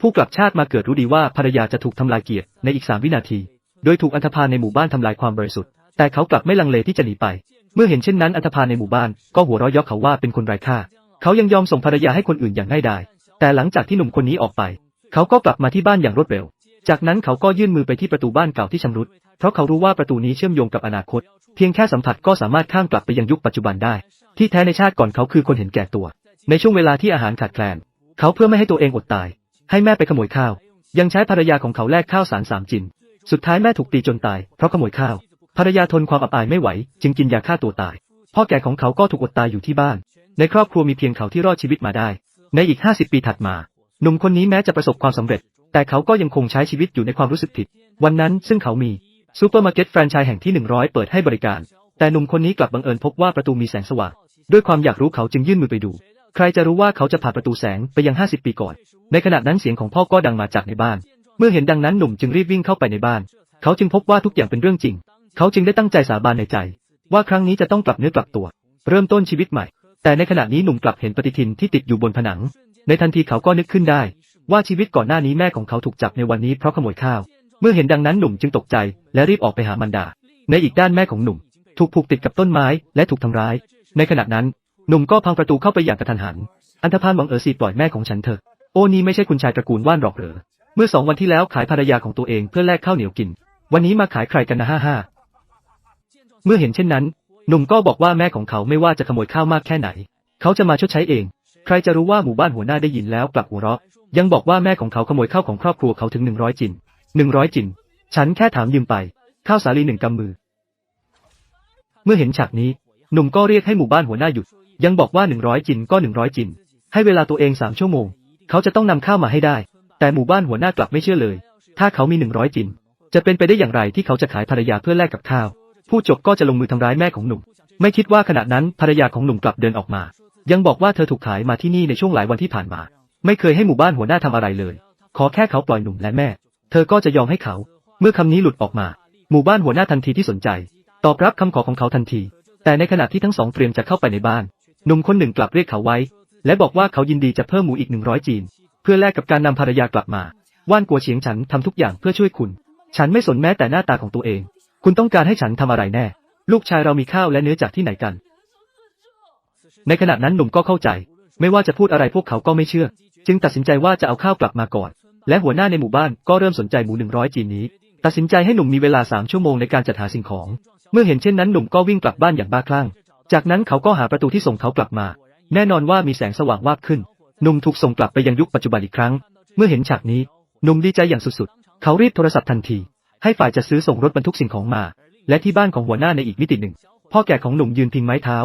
ผู้กลับชาติมาเกิดรู้ดีว่าภรรยาจะถูกทำลายเกียรติในอีกสามวินาที โดยถูกอันธพาลในหมู่บ้านทำลายความบริสุทธิ์ แต่เขากลับไม่ลังเลที่จะหนีไป เมื่อเห็นเช่นนั้นอันธพาลในหมู่บ้านก็หัวเราะเยาะเขาว่าเป็นคนไร้ค่า เขายังยอมส่งภรรยาให้คนอื่นอย่างง่ายดาย แต่หลังจากที่หนุ่มคนนี้ออกไป เขาก็กลับมาที่บ้านอย่างรวดเร็ว จากนั้นเขาก็ยื่นมือไปที่ประตูบ้านเก่าที่ชำรุด เพราะเขารู้ว่าประตูนี้เชื่อมโยงกับอนาคต เพียงแค่สัมผัสก็สามารถข้ามกลับไปยังยุคปัจจุบันได้ ที่แท้ในชาติก่อนเขาคือคนเห็นแก่ตัว ในช่วงเวลาที่อาหารขาดแคลน เขาเพื่อไม่ให้ตัวเองอดตาย ให้แม่ไปขโมยข้าว ยังใช้ภรรยาของเขาแลกข้าวสารสามจิน สุดท้ายแม่ถูกตีจนตายเพราะขโมยข้าว ภรรยาทนความอับอายไม่ไหว จึงกินยาฆ่าตัวตาย พ่อแก่ของเขาก็ถูกอดตายอยู่ที่บ้าน ในครอบครัวมีเพียงเขาที่รอดชีวิตมาได้ ในอีก 50 ปีถัดมา หนุ่มคนนี้แม้จะประสบความสำเร็จ แต่เขาก็ยังคงใช้ชีวิตอยู่ในความรู้สึกผิด วันนั้นซึ่งเขามีซูเปอร์มาร์เก็ตแฟรนไชส์แห่งที่ 100 เปิดให้บริการ แต่หนุ่มคนนี้กลับบังเอิญพบว่าประตูมีแสงสว่าง ด้วยความอยากรู้เขาจึงยื่นมือไปดู ใครจะรู้ว่าเขาจะผ่านประตูแสงไปยัง50ปีก่อน ในขณะนั้นเสียงของพ่อก็ดังมาจากในบ้าน เมื่อเห็นดังนั้นหนุ่มจึงรีบวิ่งเข้าไปในบ้าน เขาจึงพบว่าทุกอย่างเป็นเรื่องจริง เขาจึงได้ตั้งใจสาบานในใจ ว่าครั้งนี้จะต้องกลับเนื้อกลับตัว เริ่มต้นชีวิตใหม่ แต่ในขณะนี้หนุ่มกลับเห็นปฏิทินที่ติดอยู่บนผนัง ในทันทีเขาก็นึกขึ้นได้ ว่าชีวิตก่อนหน้านี้แม่ของเขาถูกจับในวันนี้เพราะขโมยข้าว เมื่อเห็นดังนั้นหนุ่มจึงตกใจ และรีบออกไปหามันดา ในอีกด้านแม่ของหนุ่ม ถูกผูกติดกับต้นไม้และถูกทำร้าย ในขณะนั้น หนุ่มก็พังประตูเข้าไปอย่างกระทันหัน อันธพาลหวังเอ๋อสีปล่อยแม่ของฉันเถอะ โอ้นี่ไม่ใช่คุณชายตระกูลว่านหรอกเหรอ เมื่อสองวันที่แล้วขายภรรยาของตัวเองเพื่อแลกข้าวเหนียวกิน วันนี้มาขายใครกันนะฮ่าฮ่าเมื่อเห็นเช่นนั้น หนุ่มก็บอกว่าแม่ของเขาไม่ว่าจะขโมยข้าวมากแค่ไหน เขาจะมาชดใช้เอง ใครจะรู้ว่าหมู่บ้านหัวหน้าได้ยินแล้วกลับหัวเราะ ยังบอกว่าแม่ของเขาขโมยข้าวของครอบครัวเขาถึงหนึ่งร้อยจินหนึ่งร้อยจิน ฉันแค่ถามยืมไป ข้าวสาลีหนึ่งกำมือ เมื่อเห็นฉากนี้ หนุ่มก็เรียกให้หมู่บ้านหัวหน้าหยุด ยังบอกว่าหนึ่งร้อยจินก็หนึ่งร้อยจิน ให้เวลาตัวเองสามชั่วโมง เขาจะต้องนำข้าวมาให้ได้ แต่หมู่บ้านหัวหน้ากลับไม่เชื่อเลย ถ้าเขามีหนึ่งร้อยจิน จะเป็นไปได้อย่างไรที่เขาจะขายภรรยาเพื่อแลกกับข้าว ผู้จบก็จะลงมือทำร้ายแม่ของหนุ่ม ไม่คิดว่าขณะนั้นภรรยาของหนุ่มกลับเดินออกมา ยังบอกว่าเธอถูกขายมาที่นี่ในช่วงหลายวันที่ผ่านมา ไม่เคยให้หมู่บ้านหัวหน้าทำอะไรเลย ขอแค่เขาปล่อยหนุ่มและแม่ เธอก็จะยอมให้เขา เมื่อคำนี้หลุดออกมา หมู่บ้านหัวหน้าทันทีที่สนใจ ตอบรับคำขอของเขาทันที แต่ในขณะที่ทั้งสองเตรียมจะเข้าไปในบ้าน หนุ่มคนหนึ่งกลับเรียกเขาไว้ และบอกว่าเขายินดีจะเพิ่มหมูอีกหนึ่งร้อยจีน เพื่อแลกกับการนำภรรยากลับมา ว่านกัวเฉียงฉันทำทุกอย่างเพื่อช่วยคุณ ฉันไม่สนแม้แต่หน้าตาของตัวเอง คุณต้องการให้ฉันทำอะไรแน่ ลูกชายเรามีข้าวและเนื้อจากที่ไหนกัน ในขณะนั้นหนุ่มก็เข้าใจ ไม่ว่าจะพูดอะไรพวกเขาก็ไม่เชื่อ จึงตัดสินใจว่าจะเอาข้าวกลับมาก่อน และหัวหน้าในหมู่บ้านก็เริ่มสนใจหมูหนึ่งร้อยจีนนี้ ตัดสินใจให้หนุ่มมีเวลาสามชั่วโมงในการจัดหาสิ่งของ เมื่อเห็นเช่นนั้นหนุ่มก็วิ่งกลับบ้านอย่างบ้าคลั่ง จากนั้นเขาก็หาประตูที่ส่งเขากลับมา แน่นอนว่ามีแสงสว่างวาบขึ้น หนุ่มถูกส่งกลับไปยังยุคปัจจุบันอีกครั้ง เมื่อเห็นฉากนี้ หนุ่มดีใจอย่างสุดๆ เขารีบโทรศัพท์ทันที ให้ฝ่ายจัดซื้อส่งรถบรรทุกสิ่งของมา และที่บ้านของหัวหน้าในอีกมิติหนึ่ง พ่อแก่ของหนุ่มยืนพิงไม้เท้า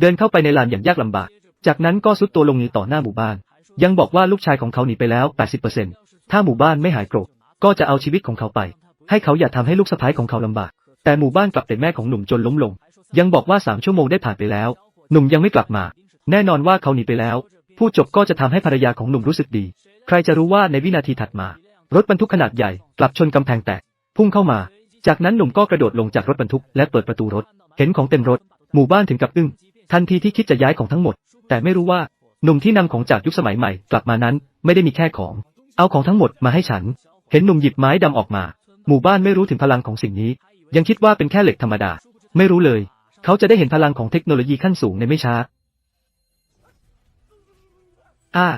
เดินเข้าไปในลานอย่างยากลำบาก จากนั้นก็ซุดตัวลงนี้ต่อหน้าหมู่บ้าน ยังบอกว่าลูกชายของเขาหนีไปแล้ว 80%ถ้าหมู่บ้านไม่หายโกรธ ก็จะเอาชีวิตของเขาไป ให้เขาอย่าทำให้ลูกสะใภ้ของเขาลำบาก แต่หมู่บ้านกลับแต่แม่ของหนุ่มจนล้มลง ยังบอกว่าสามชั่วโมงได้ผ่านไปแล้ว หนุ่มยังไม่กลับมา แน่นอนว่าเขาหนีไปแล้วผู้จบก็จะทำให้ภรรยาของหนุ่มรู้สึกดี ใครจะรู้ว่าในวินาทีถัดมา รถบรรทุกขนาดใหญ่กลับชนกำแพงแตก พุ่งเข้ามา จากนั้นหนุ่มก็กระโดดลงจากรถบรรทุกและเปิดประตูรถ เห็นของเต็มรถ หมู่บ้านถึงกับอึ้ง ทันทีที่คิดจะย้ายของทั้งหมด แต่ไม่รู้ว่า หนุ่มที่นำของจากยุคสมัยใหม่กลับมานั้น ไม่ได้มีแค่ของ เอาของทั้งหมดมาให้ฉัน เห็นหนุ่มหยิบไม้ดำออกมา หมู่บ้านไม่รู้ถึงพลังของสิ่งนี้ ยังคิดว่าเป็นแค่เหล็กธรรมดา ไม่รู้เลย เขาจะได้เห็นพลังของเทคโนโลยีขั้นสูงในไม่ช้าอ้า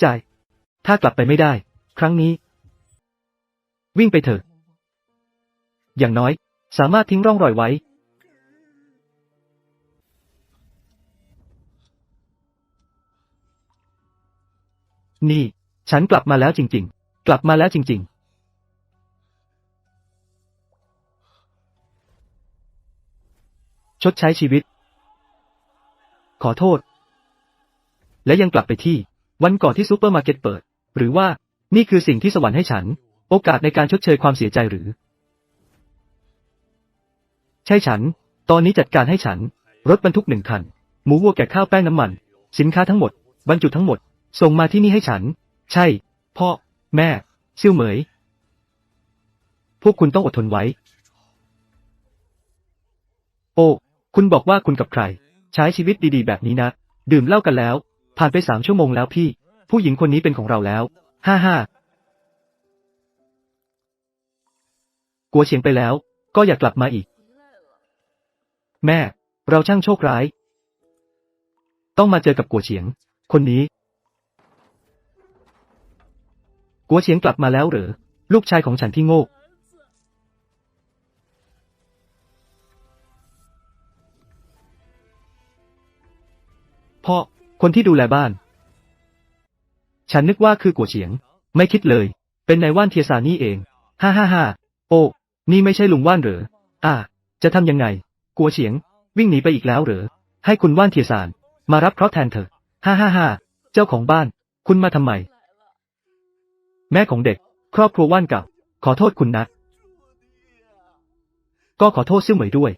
ใจายถ้ากลับไปไม่ได้ ครั้งนี้ วิ่งไปเถอะ อย่างน้อย สามารถทิ้งร่องรอยไว้ นี่ ฉันกลับมาแล้วจริง ๆ กลับมาแล้วจริง ๆ ชดใช้ชีวิต ขอโทษ และยังกลับไปที่ วันก่อนที่ซูเปอร์มาร์เก็ตเปิด หรือว่านี่คือสิ่งที่สวรรค์ให้ฉัน โอกาสในการชดเชยความเสียใจหรือ ใช่ฉัน ตอนนี้จัดการให้ฉัน รถบรรทุกหนึ่งคัน หมูวัวแกะข้าวแป้งน้ำมัน สินค้าทั้งหมด บรรจุทั้งหมด ส่งมาที่นี่ให้ฉัน ใช่ พ่อ แม่ซี่วเหมย พวกคุณต้องอดทนไว้ โอ้ คุณบอกว่าคุณกับใคร ใช้ชีวิตดีๆ แบบนี้นะ ดื่มเหล้ากันแล้ว ผ่านไปสามชั่วโมงแล้วพี่ ผู้หญิงคนนี้เป็นของเราแล้ว ฮ่าฮ่ากัวเฉียงไปแล้ว ก็อย่ากลับมาอีก แม่ เราช่างโชคร้าย ต้องมาเจอกับกัวเฉียง คนนี้ กัวเฉียงกลับมาแล้วหรือ ลูกชายของฉันที่โง่ พ่อ คนที่ดูแลบ้าน ฉันนึกว่าคือกัวเฉียง ไม่คิดเลย เป็นนายว่านเทียซานี่เอง ฮ่าฮ่าฮ่าโอ้ นี่ไม่ใช่ลุงว่านเหรอ อ่า จะทำยังไง กัวเฉียง วิ่งหนีไปอีกแล้วเหรอ ให้คุณว่านเทียซาน มารับเคราะห์แทนเถอะ ฮ่าฮ่าฮ่าเจ้าของบ้าน คุณมาทำไม แม่ของเด็ก ครอบครัวว่านเก่าขอโทษคุณนะ ก็ขอโทษซิ่วเหมยด้วย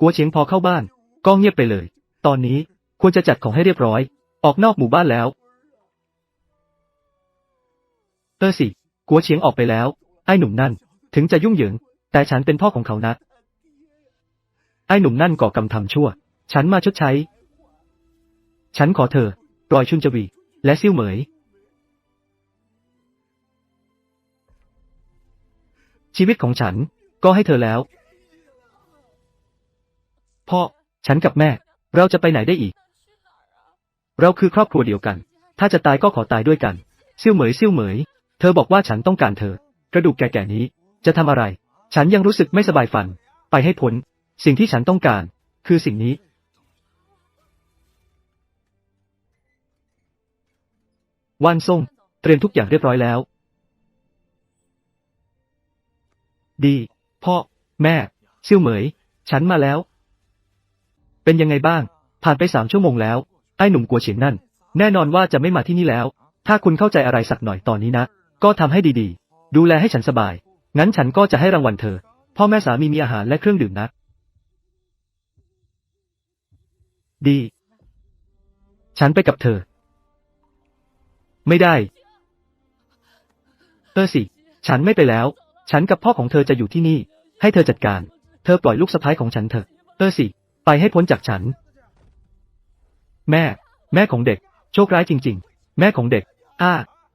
กัวเฉียงพอเข้าบ้าน ก็เงียบไปเลย ตอนนี้ควรจะจัดของให้เรียบร้อย ออกนอกหมู่บ้านแล้ว เออสิ กัวเฉียงออกไปแล้ว ไอ้หนุ่มนั่น ถึงจะยุ่งเหยิง แต่ฉันเป็นพ่อของเขานะ ไอ้หนุ่มนั่นก่อกรรมทำชั่ว ฉันมาชดใช้ ฉันขอเธอปล่อยชุนจวี และซิ่วเหมย ชีวิตของฉันก็ให้เธอแล้ว พ่อ ฉันกับแม่ เราจะไปไหนได้อีก เราคือครอบครัวเดียวกัน ถ้าจะตายก็ขอตายด้วยกันซิ่วเหมยซิ่วเหมย เธอบอกว่าฉันต้องการเธอ กระดูกแก่ๆนี้ จะทำอะไร ฉันยังรู้สึกไม่สบายฟัน ไปให้พ้น สิ่งที่ฉันต้องการ คือสิ่งนี้ว่านส่ง เตรียมทุกอย่างเรียบร้อยแล้ว ดี พ่อ แม่ซิ่วเหมย ฉันมาแล้ว เป็นยังไงบ้าง ผ่านไปสามชั่วโมงแล้ว ไอ้หนุ่มกัวเฉียงนั่น แน่นอนว่าจะไม่มาที่นี่แล้ว ถ้าคุณเข้าใจอะไรสักหน่อยตอนนี้นะ ก็ทำให้ดีๆ ดูแลให้ฉันสบาย งั้นฉันก็จะให้รางวัลเธอ พ่อแม่สามีมีอาหารและเครื่องดื่มนะ ดี ฉันไปกับเธอ ไม่ได้ เออสิ ฉันไม่ไปแล้ว ฉันกับพ่อของเธอจะอยู่ที่นี่ ให้เธอจัดการ เธอปล่อยลูกสะพ้ายของฉันเถอะ เออสิ ไปให้พ้นจากฉัน แม่ แม่ของเด็ก โชคร้ายจริง ๆ แม่ของเด็ก อ้า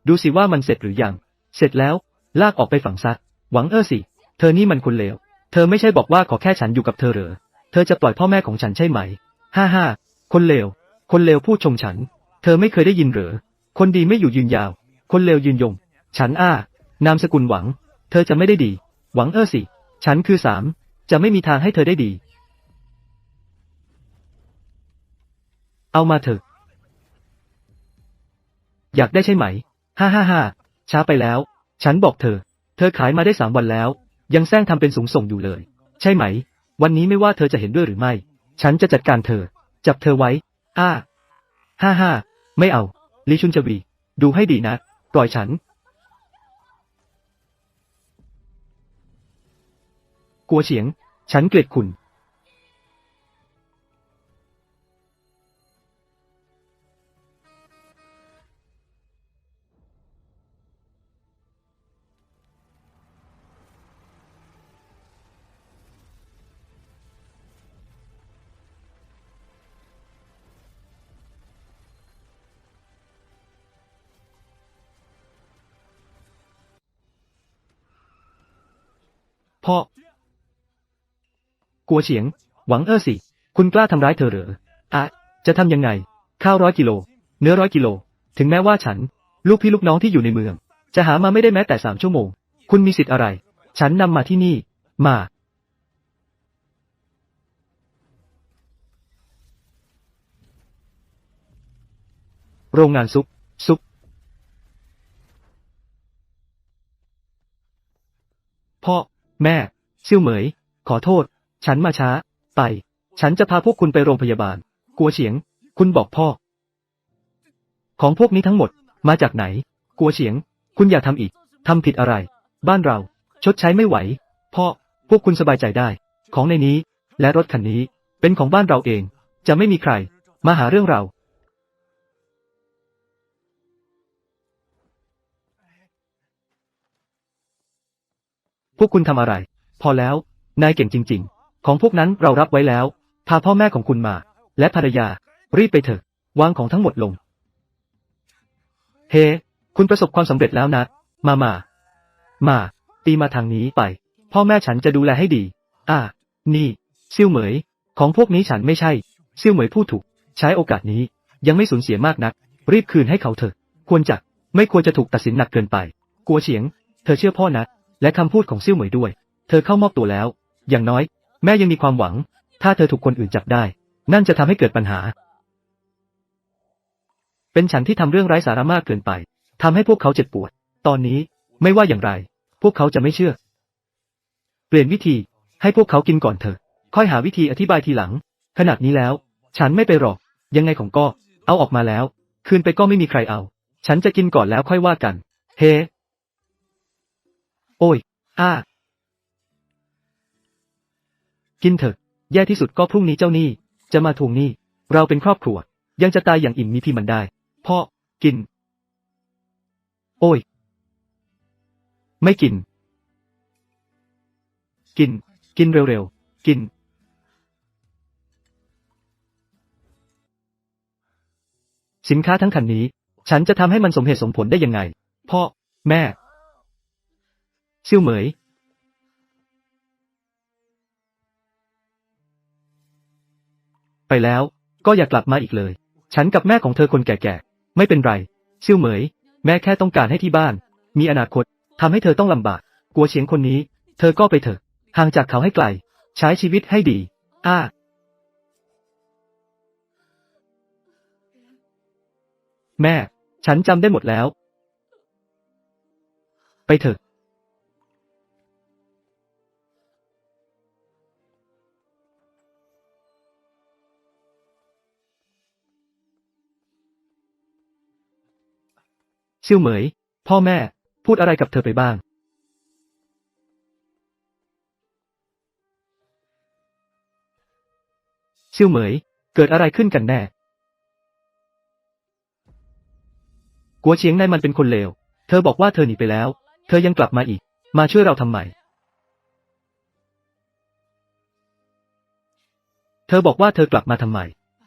ดูสิว่ามันเสร็จหรือยัง เสร็จแล้ว ลากออกไปฝังซะ หวังเออสิ เธอนี่มันคนเลว เธอไม่ใช่บอกว่าขอแค่ฉันอยู่กับเธอเหรอ เธอจะปล่อยพ่อแม่ของฉันใช่ไหม ฮ่าฮ่าคนเลว คนเลวพูดชมฉัน เธอไม่เคยได้ยินเหรอ คนดีไม่อยู่ยืนยาว คนเลวยืนยง ฉันอ้า นามสกุลหวัง เธอจะไม่ได้ดี หวังเออสิ ฉันคือสาม จะไม่มีทางให้เธอได้ดี เอามาเถอะ อยากได้ใช่ไหม ฮ่าฮ่าฮ่าช้าไปแล้ว ฉันบอกเธอ เธอขายมาได้สามวันแล้ว ยังแซงทำเป็นสูงส่งอยู่เลย ใช่ไหม วันนี้ไม่ว่าเธอจะเห็นด้วยหรือไม่ ฉันจะจัดการเธอ จับเธอไว้ อ้า ฮ่าฮ่าไม่เอา ลิชุนจวี ดูให้ดีนะ ปล่อยฉัน กัวเฉียง ฉันเกลียดคุณ พ่อ กัวเฉียง หวังเออสิ คุณกล้าทำร้ายเธอเหรออะจะทำยังไง ข้าวร้อยกิโล เนื้อร้อยกิโล ถึงแม้ว่าฉัน ลูกพี่ลูกน้องที่อยู่ในเมือง จะหามาไม่ได้แม้แต่สามชั่วโมง คุณมีสิทธิ์อะไร ฉันนำมาที่นี่ มา โรงงานซุป ซุป พ่อ แม่ ซิ่วเหมย ขอโทษ ฉันมาช้า ไป ฉันจะพาพวกคุณไปโรงพยาบาล กัวเฉียง คุณบอกพ่อ ของพวกนี้ทั้งหมด มาจากไหน กัวเฉียง คุณอย่าทำอีก ทำผิดอะไร บ้านเรา ชดใช้ไม่ไหว พ่อ พวกคุณสบายใจได้ ของในนี้ และรถคันนี้ เป็นของบ้านเราเอง จะไม่มีใคร มาหาเรื่องเรา วกคุณทำอะไร พอแล้ว นายเก่งจริง ๆ ของพวกนั้นเรารับไว้แล้ว พาพ่อแม่ของคุณมา และภรรยา รีบไปเถอะ วางของทั้งหมดลง เฮ้ คุณประสบความสำเร็จแล้วนะ มามา มา ตีมาทางนี้ไป พ่อแม่ฉันจะดูแลให้ดี อ่า นี่ ซิ่วเหมย ของพวกนี้ฉันไม่ใช่ ซิ่วเหมยพูดถูก ใช้โอกาสนี้ ยังไม่สูญเสียมากนัก รีบคืนให้เขาเถอะ ควรจะ ไม่ควรจะถูกตัดสินหนักเกินไป กัวเฉียง เธอเชื่อพ่อนะ และคำพูดของซิ่วเหมยด้วย เธอเข้ามอบตัวแล้ว อย่างน้อย แม่ยังมีความหวัง ถ้าเธอถูกคนอื่นจับได้ นั่นจะทำให้เกิดปัญหา เป็นฉันที่ทำเรื่องไร้สาระมากเกินไปทำให้พวกเขาเจ็บปวด ตอนนี้ไม่ว่าอย่างไร พวกเขาจะไม่เชื่อ เปลี่ยนวิธี ให้พวกเขากินก่อนเถอะ ค่อยหาวิธีอธิบายทีหลัง ขนาดนี้แล้ว ฉันไม่ไปหรอก ยังไงของก็ เอาออกมาแล้ว คืนไปก็ไม่มีใครเอา ฉันจะกินก่อนแล้วค่อยว่ากัน เฮ โอ้ย อ้า กินเถอะ แย่ที่สุดก็พรุ่งนี้เจ้าหนี้ จะมาทวงหนี้ เราเป็นครอบครัว ยังจะตายอย่างอิ่มมีพี่มันได้ พ่อ กิน โอ้ย ไม่กิน กิน กินเร็วๆ กินสินค้าทั้งคันนี้ ฉันจะทำให้มันสมเหตุสมผลได้ยังไง พ่อ แม่ ซิ่วเหมยไปแล้วก็อย่ากลับมาอีกเลย ฉันกับแม่ของเธอคนแก่ๆ ไม่เป็นไร ซิ่วเหมย แม่แค่ต้องการให้ที่บ้าน มีอนาคตทำให้เธอต้องลำบาก กลัวเฉียงคนนี้ เธอก็ไปเถอะ ห่างจากเขาให้ไกล ใช้ชีวิตให้ดี อ้า แม่ ฉันจำได้หมดแล้ว ไปเถอะ ซิ่วเหมย พ่อแม่ พูดอะไรกับเธอไปบ้างซิ่วเหมย เกิดอะไรขึ้นกันแน่ กัวเชียงนายมันเป็นคนเลว เธอบอกว่าเธอหนีไปแล้ว เธอยังกลับมาอีก มาช่วยเราทำไม เธอบอกว่าเธอกลับมาทำไม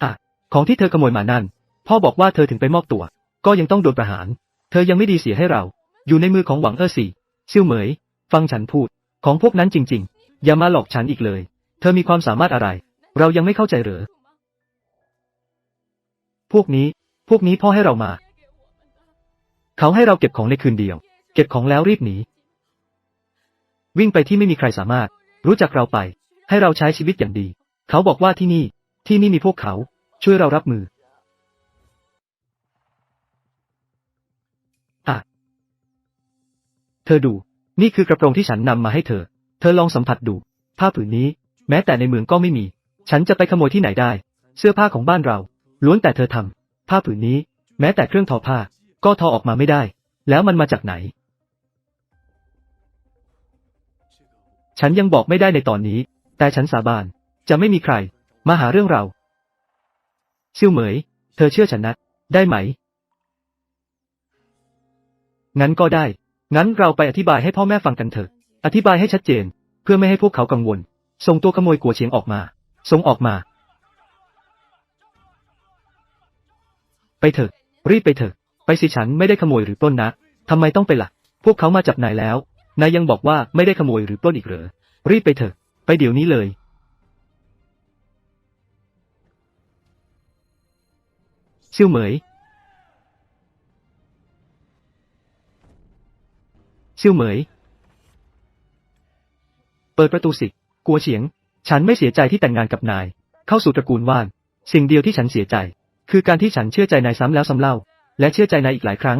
อะ ของที่เธอขโมยมานั่น พ่อบอกว่าเธอถึงไปมอบตัว ก็ยังต้องโดนประหาร เธอยังไม่ดีเสียให้เรา อยู่ในมือของหวังเอ้อสี่ซิ่วเหมย ฟังฉันพูด ของพวกนั้นจริง ๆ อย่ามาหลอกฉันอีกเลย เธอมีความสามารถอะไร เรายังไม่เข้าใจเหรอ พวกนี้ พวกนี้พ่อให้เรามา เขาให้เราเก็บของในคืนเดียว เก็บของแล้วรีบหนี วิ่งไปที่ไม่มีใครสามารถ รู้จักเราไป ให้เราใช้ชีวิตอย่างดี เขาบอกว่าที่นี่ ที่นี่มีพวกเขา ช่วยเรารับมือ เธอดู นี่คือกระโปรงที่ฉันนำมาให้เธอ เธอลองสัมผัสดู ผ้าผืนนี้ แม้แต่ในเมืองก็ไม่มี ฉันจะไปขโมยที่ไหนได้ เสื้อผ้าของบ้านเรา ล้วนแต่เธอทำผ้าผืนนี้ แม้แต่เครื่องทอผ้า ก็ทอออกมาไม่ได้ แล้วมันมาจากไหน ฉันยังบอกไม่ได้ในตอนนี้ แต่ฉันสาบาน จะไม่มีใคร มาหาเรื่องเรา ซิ่วเหมย เธอเชื่อฉันนะ ได้ไหม งั้นก็ได้ งั้นเราไปอธิบายให้พ่อแม่ฟังกันเถอะ อธิบายให้ชัดเจน เพื่อไม่ให้พวกเขากังวล ส่งตัวขโมยกัวเฉียงออกมา ส่งออกมา ไปเถอะ รีบไปเถอะ ไปสิฉันไม่ได้ขโมยหรือปล้นนะ ทำไมต้องไปละ่ะ พวกเขามาจับนายแล้ว นายยังบอกว่าไม่ได้ขโมยหรือปล้นอีกเหรอ รีบไปเถอะ ไปเดี๋ยวนี้เลย ซิ่วเหมย ซิ่วเหมย เปิดประตูสิ กัวเฉียง ฉันไม่เสียใจที่แต่งงานกับนาย เข้าสู่ตระกูลว่าน สิ่งเดียวที่ฉันเสียใจ คือการที่ฉันเชื่อใจนายซ้ำแล้วซ้ำเล่า และเชื่อใจนายอีกหลายครั้ง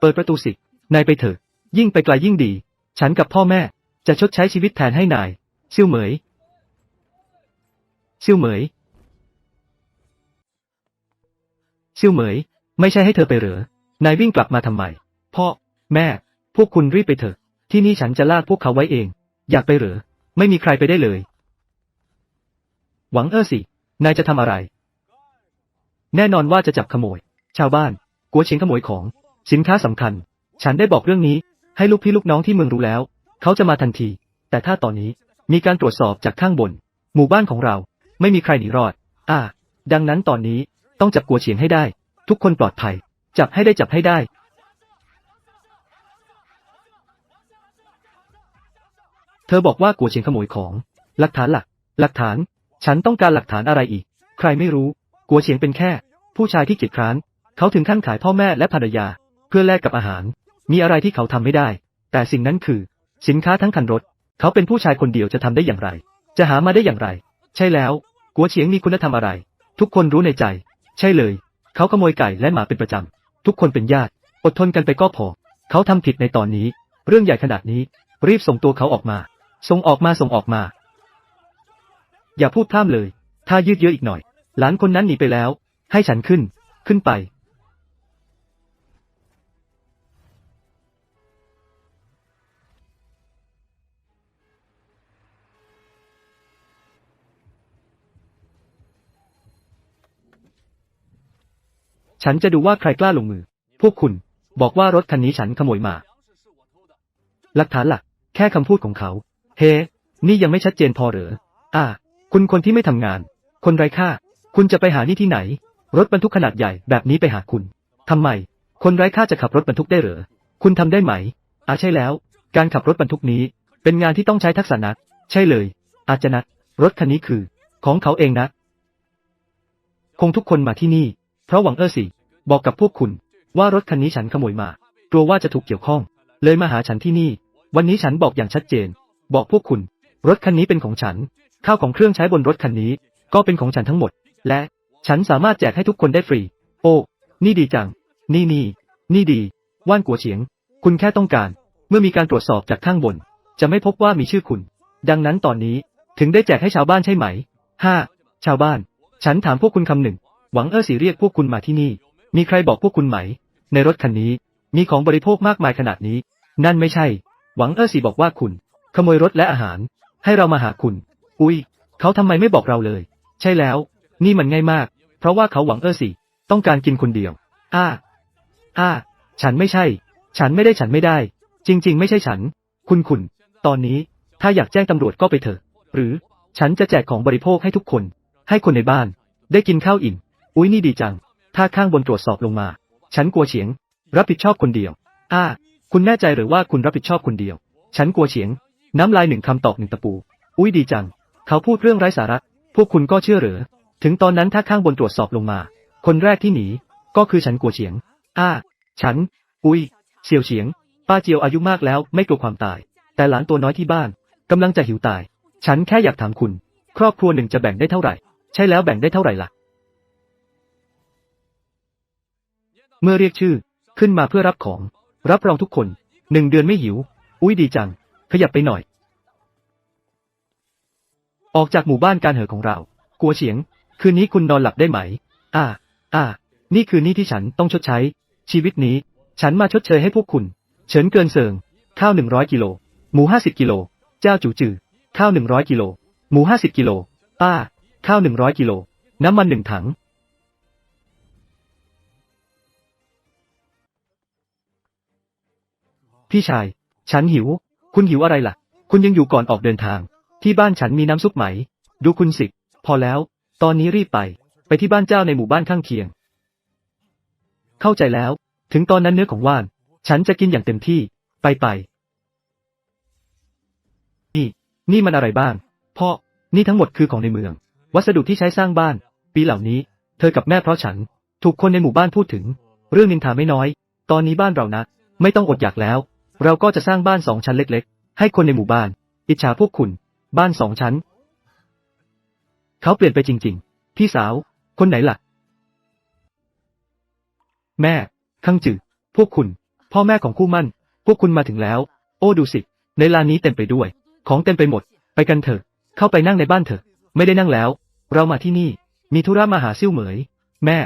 เปิดประตูสิ นายไปเถอะ ยิ่งไปไกลยิ่งดี ฉันกับพ่อแม่ จะชดใช้ชีวิตแทนให้นาย ซิ่วเหมย ซิ่วเหมย ซิ่วเหมย ไม่ใช่ให้เธอไปเหรอ นายวิ่งกลับมาทำไม พ่อ แม่ พวกคุณรีบไปเถอะ ที่นี่ฉันจะลากพวกเขาไว้เอง อยากไปหรือ ไม่มีใครไปได้เลย หวังเออสิ นายจะทำอะไร แน่นอนว่าจะจับขโมย ชาวบ้าน กัวเฉียงขโมยของ สินค้าสำคัญ ฉันได้บอกเรื่องนี้ ให้ลูกพี่ลูกน้องที่เมืองรู้แล้ว เขาจะมาทันที แต่ถ้าตอนนี้มีการตรวจสอบจากข้างบน หมู่บ้านของเรา ไม่มีใครหนีรอด อ่า ดังนั้นตอนนี้ต้องจับกัวเฉียงให้ได้ ทุกคนปลอดภัย จับให้ได้จับให้ได้ เธอบอกว่ากัวเฉียงขโมยของ หลักฐานหลัก หลักฐาน ฉันต้องการหลักฐานอะไรอีก ใครไม่รู้ กัวเฉียงเป็นแค่ ผู้ชายที่เกียจคร้าน เขาถึงขั้นขายพ่อแม่และภรรยา เพื่อแลกกับอาหาร มีอะไรที่เขาทำไม่ได้ แต่สิ่งนั้นคือ สินค้าทั้งคันรถ เขาเป็นผู้ชายคนเดียวจะทำได้อย่างไร จะหามาได้อย่างไร ใช่แล้ว กัวเฉียงมีคุณธรรมอะไร ทุกคนรู้ในใจ ใช่เลย เขาขโมยไก่และหมาเป็นประจำทุกคนเป็นญาติ อดทนกันไปก็พอ เขาทำผิดในตอนนี้ เรื่องใหญ่ขนาดนี้ รีบส่งตัวเขาออกมา ส่งออกมาส่งออกมา อย่าพูดพร่ำเลย ถ้ายืดเยอะอีกหน่อย หลานคนนั้นหนีไปแล้ว ให้ฉันขึ้น ขึ้นไป ฉันจะดูว่าใครกล้าลงมือ พวกคุณ บอกว่ารถคันนี้ฉันขโมยมา หลักฐานหลัก แค่คำพูดของเขา เฮ้ นี่ยังไม่ชัดเจนพอหรืออ่า คุณคนที่ไม่ทำงาน คนไร้ค่า คุณจะไปหานี่ที่ไหน รถบรรทุกขนาดใหญ่แบบนี้ไปหาคุณทำไม คนไร้ค่าจะขับรถบรรทุกได้หรือคุณทำได้ไหมอ่าใช่แล้ว การขับรถบรรทุกนี้ เป็นงานที่ต้องใช้ทักษะนัก ใช่เลย อาจจะนัก รถคันนี้คือ ของเขาเองนะ คงทุกคนมาที่นี่ เพราะหวังเออสิ บอกกับพวกคุณ ว่ารถคันนี้ฉันขโมยมา กลัวว่าจะถูกเกี่ยวข้อง เลยมาหาฉันที่นี่ วันนี้ฉันบอกอย่างชัดเจน บอกพวกคุณ รถคันนี้เป็นของฉัน ข้าวของเครื่องใช้บนรถคันนี้ ก็เป็นของฉันทั้งหมด และฉันสามารถแจกให้ทุกคนได้ฟรี โอ้ นี่ดีจัง นี่นี่ นี่ดี ว่านกัวเฉียง คุณแค่ต้องการ เมื่อมีการตรวจสอบจากข้างบน จะไม่พบว่ามีชื่อคุณ ดังนั้นตอนนี้ถึงได้แจกให้ชาวบ้านใช่ไหมห้าชาวบ้าน ฉันถามพวกคุณคำหนึ่ง หวังเออสีเรียกพวกคุณมาที่นี่ มีใครบอกพวกคุณไหม ในรถคันนี้ มีของบริโภคมากมายขนาดนี้ นั่นไม่ใช่ หวังเออสีบอกว่าคุณ ขโมยรถและอาหาร ให้เรามาหาคุณ อุ๊ยเขาทำไมไม่บอกเราเลย ใช่แล้ว นี่มันง่ายมาก เพราะว่าเขาหวังเออสีต้องการกินคนเดียว อ้า อ้า ฉันไม่ใช่ ฉันไม่ได้ฉันไม่ได้ จริง ๆ ไม่ใช่ฉัน คุณคุณ ตอนนี้ ถ้าอยากแจ้งตำรวจก็ไปเถอะ หรือ ฉันจะแจกของบริโภคให้ทุกคน ให้คนในบ้าน ได้กินข้าวอิ่ม อุ๊ยนี่ดีจัง ถ้าข้างบนตรวจสอบลงมา ฉันกลัวเฉียง รับผิดชอบคนเดียว อ้า คุณแน่ใจหรือว่าคุณรับผิดชอบคนเดียว ฉันกลัวเฉียง น้ำลายหนึ่งคำตอกหนึ่งตะปู อุ๊ยดีจัง เขาพูดเรื่องไร้สาระ พวกคุณก็เชื่อหรือ ถึงตอนนั้นถ้าข้างบนตรวจสอบลงมา คนแรกที่หนี ก็คือฉันกัวเฉียง อ้า ฉัน อุ๊ยเสี่ยวเฉียง ป้าเจียวอายุมากแล้วไม่กลัวความตาย แต่หลานตัวน้อยที่บ้านกำลังจะหิวตาย ฉันแค่อยากถามคุณ ครอบครัวหนึ่งจะแบ่งได้เท่าไหร่ ใช่แล้วแบ่งได้เท่าไหร่ล่ะ เมื่อเรียกชื่อ ขึ้นมาเพื่อรับของ รับรองทุกคน หนึ่งเดือนไม่หิว อุ้ยดีจัง ขยับไปหน่อย ออกจากหมู่บ้านการเห่อของเรา กัวเฉียง คืนนี้คุณนอนหลับได้ไหม อ่า อ่า นี่คือนี้ที่ฉันต้องชดใช้ ชีวิตนี้ ฉันมาชดเชยให้พวกคุณ เฉินเกินเซิง ข้าวหนึ่งร้อยกิโล หมูห้าสิบกิโล เจ้าจูจือ ข้าวหนึ่งร้อยกิโล หมูห้าสิบกิโล ป้า ข้าวหนึ่งร้อยกิโล น้ำมันหนึ่งถังพี่ชาย ฉันหิว คุณหิวอะไรล่ะ คุณยังอยู่ก่อนออกเดินทาง ที่บ้านฉันมีน้ำซุปไหม ดูคุณสิ พอแล้ว ตอนนี้รีบไป ไปที่บ้านเจ้าในหมู่บ้านข้างเคียง เข้าใจแล้ว ถึงตอนนั้นเนื้อของว่าน ฉันจะกินอย่างเต็มที่ ไปไป นี่ นี่มันอะไรบ้าง พ่อ นี่ทั้งหมดคือของในเมือง วัสดุที่ใช้สร้างบ้าน ปีเหล่านี้ เธอกับแม่เพราะฉัน ถูกคนในหมู่บ้านพูดถึง เรื่องนินทาไม่น้อย ตอนนี้บ้านเรานะ ไม่ต้องอดอยากแล้ว เราก็จะสร้างบ้านสองชั้นเล็กๆ ให้คนในหมู่บ้าน อิจฉาพวกคุณ บ้านสองชั้น เขาเปลี่ยนไปจริง ๆ พี่สาว คนไหนล่ะ แม่ข้างจือพวกคุณ พ่อแม่ของคู่มั่น พวกคุณมาถึงแล้ว โอ้ดูสิ ในลานนี้เต็มไปด้วย ของเต็มไปหมด ไปกันเถอะ เข้าไปนั่งในบ้านเถอะ ไม่ได้นั่งแล้ว เรามาที่นี่ มีธุระมาหาซิ่วเหมย แม่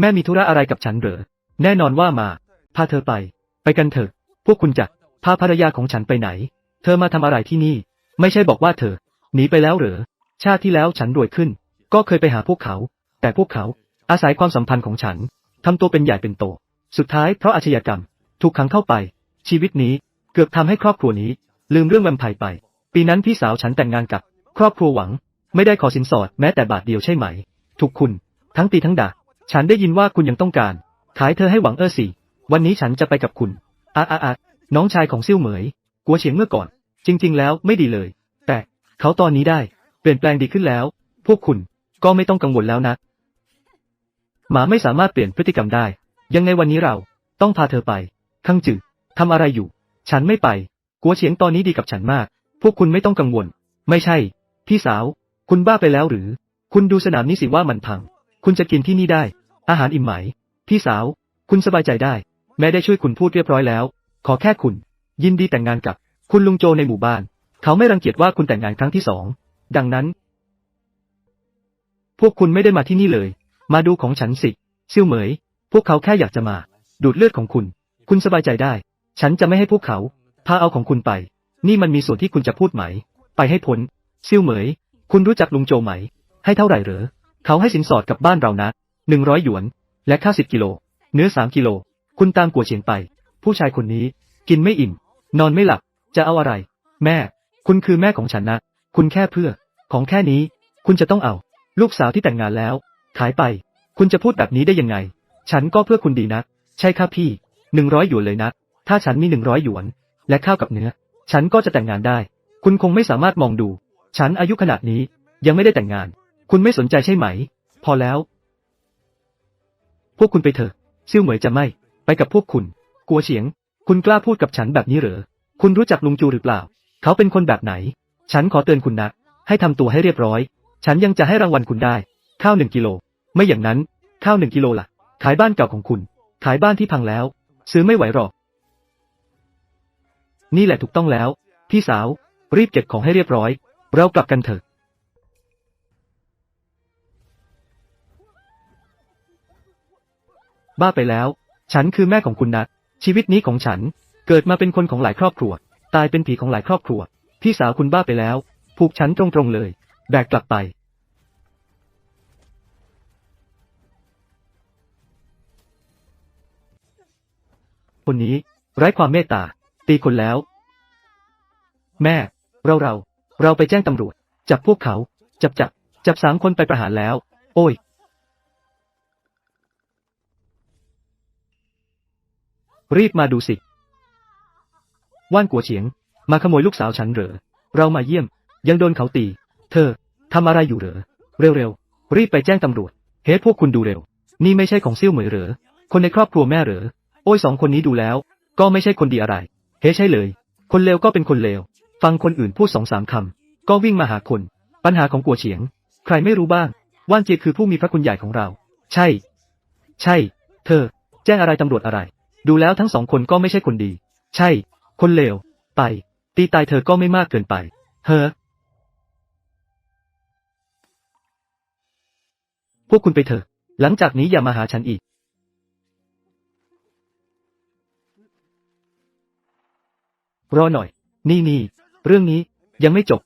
แม่มีธุระอะไรกับฉันเหรอ แน่นอนว่ามา พาเธอไป ไปกันเถอะ พวกคุณจะ พาภรรยาของฉันไปไหน เธอมาทำอะไรที่นี่ ไม่ใช่บอกว่าเธอ หนีไปแล้วเหรอ ชาติที่แล้วฉันรวยขึ้น ก็เคยไปหาพวกเขา แต่พวกเขา อาศัยความสัมพันธ์ของฉันทำตัวเป็นใหญ่เป็นโต สุดท้ายเพราะอาชญากรรม ถูกขังเข้าไป ชีวิตนี้เกือบทำให้ครอบครัวนี้ ลืมเรื่องแวมไพร์ไป ปีนั้นพี่สาวฉันแต่งงานกับ ครอบครัวหวัง ไม่ได้ขอสินสอดแม้แต่บาทเดียวใช่ไหม ถูกคุณ ทั้งตีทั้งด่า ฉันได้ยินว่าคุณยังต้องการ ขายเธอให้หวังเออสิ วันนี้ฉันจะไปกับคุณอาอาอา น้องชายของซิ่วเหมย กัวเฉียงเมื่อก่อน จริง ๆ แล้วไม่ดีเลย แต่เขาตอนนี้ได้ เปลี่ยนแปลงดีขึ้นแล้ว พวกคุณก็ไม่ต้องกังวลแล้วนะ หมาไม่สามารถเปลี่ยนพฤติกรรมได้ ยังไงวันนี้เราต้องพาเธอไป ข้างจืดทำอะไรอยู่ ฉันไม่ไป กัวเฉียงตอนนี้ดีกับฉันมาก พวกคุณไม่ต้องกังวล ไม่ใช่ พี่สาว คุณบ้าไปแล้วหรือ คุณดูสนามนี้สิว่ามันพัง คุณจะกินที่นี่ได้ อาหารอิ่มไหม พี่สาว คุณสบายใจได้ แม่ได้ช่วยคุณพูดเรียบร้อยแล้ว ขอแค่คุณ ยินดีแต่งงานกับ คุณลุงโจในหมู่บ้าน เขาไม่รังเกียจว่าคุณแต่งงานครั้งที่สอง ดังนั้น พวกคุณไม่ได้มาที่นี่เลย มาดูของฉันสิซิ่วเหมย พวกเขาแค่อยากจะมา ดูดเลือดของคุณ คุณสบายใจได้ ฉันจะไม่ให้พวกเขาพาเอาของคุณไป นี่มันมีส่วนที่คุณจะพูดไหม ไปให้พ้นซิ่วเหมย คุณรู้จักลุงโจไหม ให้เท่าไหร่เหรอ เขาให้สินสอดกับบ้านเรานะหนึ่งร้อยหยวน และข้าวสิบกิโล เนื้อสามกิโล คุณตามกัวเฉียงไป ผู้ชายคนนี้ กินไม่อิ่ม นอนไม่หลับ จะเอาอะไร แม่ คุณคือแม่ของฉันนะ คุณแค่เพื่อ ของแค่นี้ คุณจะต้องเอา ลูกสาวที่แต่งงานแล้ว ขายไป คุณจะพูดแบบนี้ได้ยังไง ฉันก็เพื่อคุณดีนะ ใช่ครับพี่หนึ่งร้อยหยวนเลยนะ ถ้าฉันมีหนึ่งร้อยหยวน และข้าวกับเนื้อ ฉันก็จะแต่งงานได้ คุณคงไม่สามารถมองดู ฉันอายุขนาดนี้ ยังไม่ได้แต่งงาน คุณไม่สนใจใช่ไหม พอแล้ว พวกคุณไปเถอะซิ่วเหมยจะไม่ ไปกับพวกคุณ กัวเฉียง คุณกล้าพูดกับฉันแบบนี้เหรอ คุณรู้จักลุงจูหรือเปล่า เขาเป็นคนแบบไหน ฉันขอเตือนคุณนะให้ทำตัวให้เรียบร้อย ฉันยังจะให้รางวัลคุณได้ ข้าวหนึ่งกิโล ไม่อย่างนั้น ข้าวหนึ่งกิโลล่ะ ขายบ้านเก่าของคุณ ขายบ้านที่พังแล้ว ซื้อไม่ไหวหรอก นี่แหละถูกต้องแล้ว พี่สาว รีบเก็บของให้เรียบร้อย เรากลับกันเถอะบ้าไปแล้ว ฉันคือแม่ของคุณนะ ชีวิตนี้ของฉัน เกิดมาเป็นคนของหลายครอบครัว ตายเป็นผีของหลายครอบครัว พี่สาวคุณบ้าไปแล้ว ผูกฉันตรงๆเลย แบกกลับไป คนนี้ ไร้ความเมตตา ตีคนแล้ว แม่ เราเรา เราไปแจ้งตำรวจ จับพวกเขา จับจับ จับสามคนไปประหารแล้ว โอ้ย รีบมาดูสิ ว่านกัวเฉียง มาขโมยลูกสาวฉันเหรอ เรามาเยี่ยม ยังโดนเขาตี เธอ ทำอะไรอยู่เหรอ เร็วๆ รีบไปแจ้งตำรวจ เฮ้พวกคุณดูเร็ว นี่ไม่ใช่ของซิ่วเหมยเหรอ คนในครอบครัวแม่เหรอ โอ้ยสองคนนี้ดูแล้ว ก็ไม่ใช่คนดีอะไร เฮ้ใช่เลย คนเลวก็เป็นคนเลว ฟังคนอื่นพูดสองสามคำ ก็วิ่งมาหาคน ปัญหาของกัวเฉียง ใครไม่รู้บ้าง ว่านเจียคือผู้มีพระคุณใหญ่ของเรา ใช่ ใช่ เธอ แจ้งอะไรตำรวจอะไร ดูแล้วทั้งสองคนก็ไม่ใช่คนดี ใช่ คนเลว ไป ตีตายเธอก็ไม่มากเกินไป เฮ้อ พวกคุณไปเถอะ หลังจากนี้อย่ามาหาฉันอีก รอหน่อย นี่นี่ เรื่องนี้ยังไม่จบ